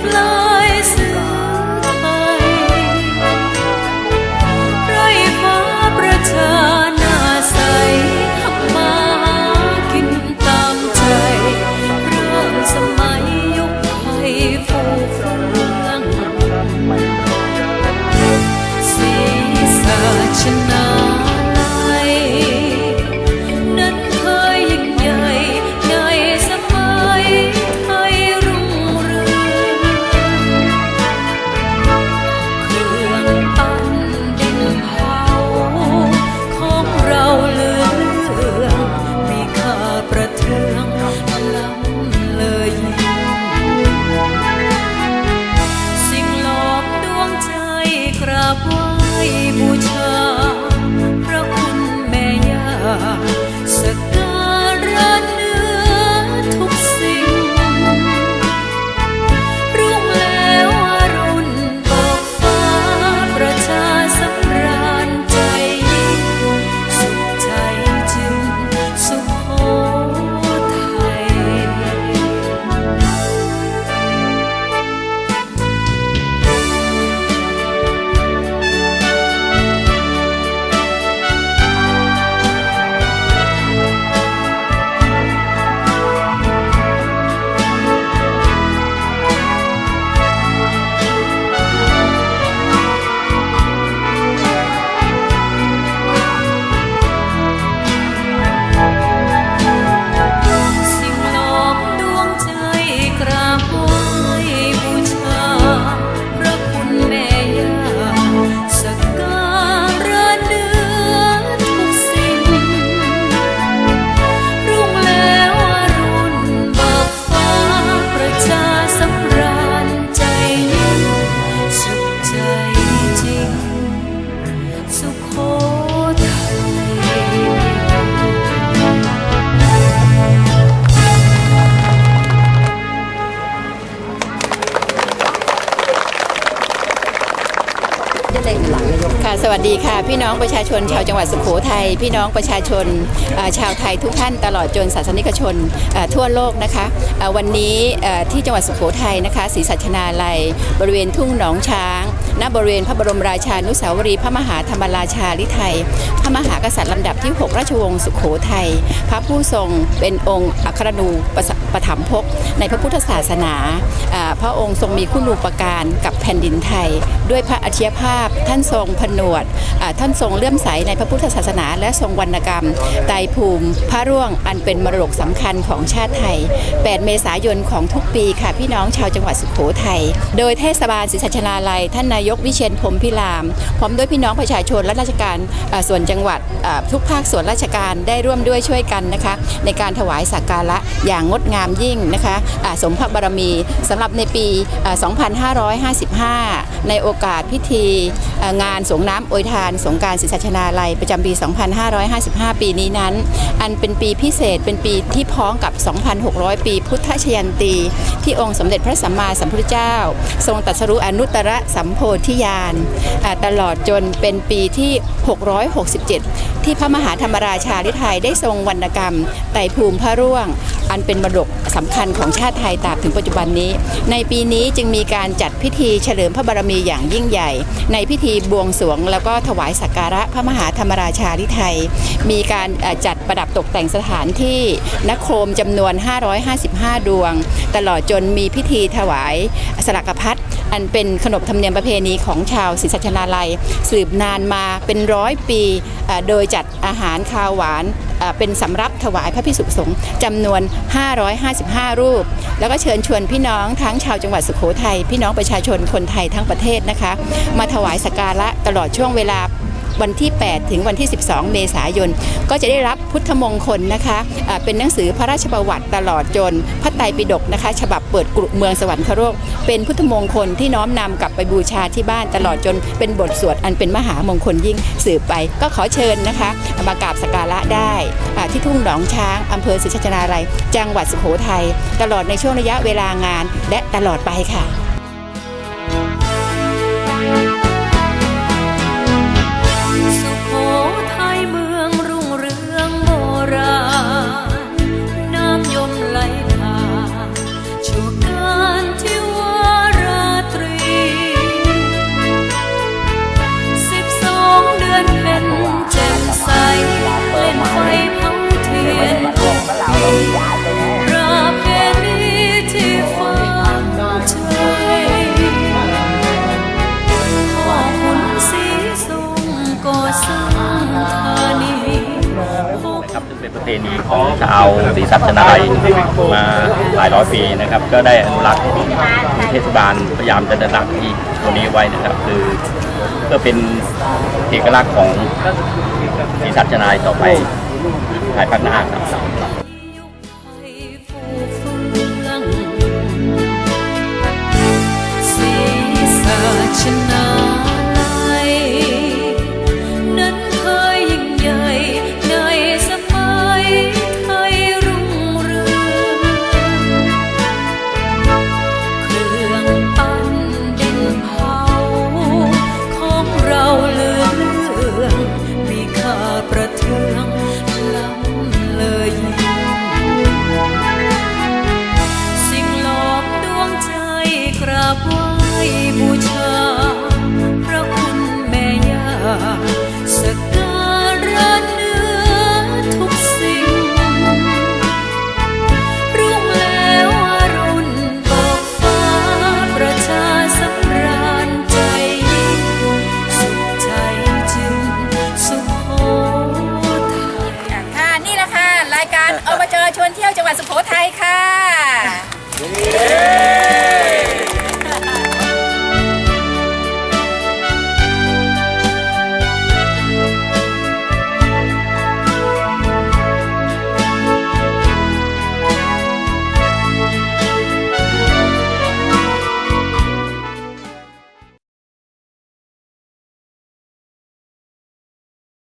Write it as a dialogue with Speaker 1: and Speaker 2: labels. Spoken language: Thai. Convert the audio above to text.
Speaker 1: flow. ค่ะ สวัสดีค่ะ พี่น้องประชาชนชาวจังหวัดสุโขทัยพี่น้องประชาชนชาวไทยทุกท่านตลอดจนศาสนิกชนทั่วโลกนะคะวันนี้ที่จังหวัดสุโขทัยนะคะศรีสัชนาลัย บริเวณทุ่งหนองช้าง ณบริเวณพระบรมราชานุสาวรีย์พระมหาธรรมราชาลิไทย พระมหากษัตริย์ลำดับที่ 6 ราชวงศ์สุโขทัย พระผู้ทรงเป็นองค์อัครนูปสปถัมภกในพระพุทธศาสนา พระองค์ทรงมีคุณูปการกับแผ่นดินไทย ด้วยพระอัจฉริยภาพท่านทรงผนวด ท่านทรงเลื่อมใสในพระพุทธศาสนา และทรงวรรณกรรมไตรภูมิ พระร่วงอันเป็นมรดกสำคัญของชาติไทย 8 เมษายนของทุกปีค่ะพี่น้องชาวจังหวัดสุโขทัย โดยเทศบาลศรีสัชนาลัยท่านนายยกวิเชียนพรมพิราม พร้อมด้วยพี่น้องประชาชนและราชการส่วนจังหวัดทุกภาคส่วนราชการได้ร่วมด้วยช่วยกันนะคะ ในการถวายสักการะอย่างงดงามยิ่งนะคะสมพระบารมีสำหรับในปี 2555 ในโอกาสพิธี งานสงน้ำโอยทาน สงการศรีสัชนาลัยประจำปี 2555 ปีนี้นั้น อันเป็นปีพิเศษเป็นปีที่พ้องกับ 2,600 ปี พุทธชยันตี ที่องค์สมเด็จพระสัมมาสัมพุทธเจ้า ทรงตรัสรู้อนุตตรสัมโพธิญาณตลอดจนเป็นปีที่ 667 ที่พระมหาธรรมราชาลิไทยได้ทรงวรรณกรรม ไตรภูมิพระร่วง อันเป็นมรดกสำคัญของชาติไทยตราบถึงปัจจุบันนี้ ในปีนี้จึงมีการจัดพิธีเฉลิมพระบารมีอย่างยิ่งใหญ่ ในพิธีบวงสรวง แล้วก็ถวายสักการะพระมหาธรรมราชาลิไทย มีการจัดประดับตกแต่งสถานที่นโครมจำนวน 555 ดวง ตลอดจนมีพิธีถวายสลักพัด อันเป็นขนบธรรมเนียมประเพณีของชาวศรีสัชนาลัย สืบนานมาเป็นร้อยปี โดยจัดอาหารคาวหวานเป็นสำรับถวายพระพิสุสงฆ์จำนวน 555 รูป แล้วก็เชิญชวนพี่น้องทั้งชาวจังหวัดสุโขทัยพี่น้องประชาชนคนไทยทั้งประเทศนะคะ มาถวายสักการะตลอดช่วงเวลา วันที่ 8 ถึงวันที่ 12 เมษายน ก็จะได้รับพุทธมงคลนะคะอ่าเป็นหนังสือพระราชประวัติตลอดจน พระไตรปิฎกนะคะ ฉบับเปิดกรุเมืองสวรรคโลกเป็นพุทธมงคลที่น้อมนำกลับไปบูชาที่บ้านตลอดจนเป็นบทสวดอันเป็นมหามงคลยิ่งสืบไป ก็ขอเชิญนะคะมากราบสการะได้ที่ทุ่งหนองช้างอำเภอศรีชัชนาลัย จังหวัดสุโขทัยตลอดในช่วงระยะเวลางานและตลอดไปค่ะ
Speaker 2: เป็น
Speaker 3: ประเพณีของชาวศรีสัชนาลัยมาหลายร้อยปีนะครับ ก็ได้อนุรักษ์เทศบาลพยายามจะอนุรักษ์ที่ตัวนี้ไว้นะครับ คือเพื่อเป็นเอกลักษณ์ของศรีสัชนาลัยต่อไปภายภาคหน้าครับ
Speaker 2: ชวนเที่ยวจังหวัดสุโขทัยค่ะ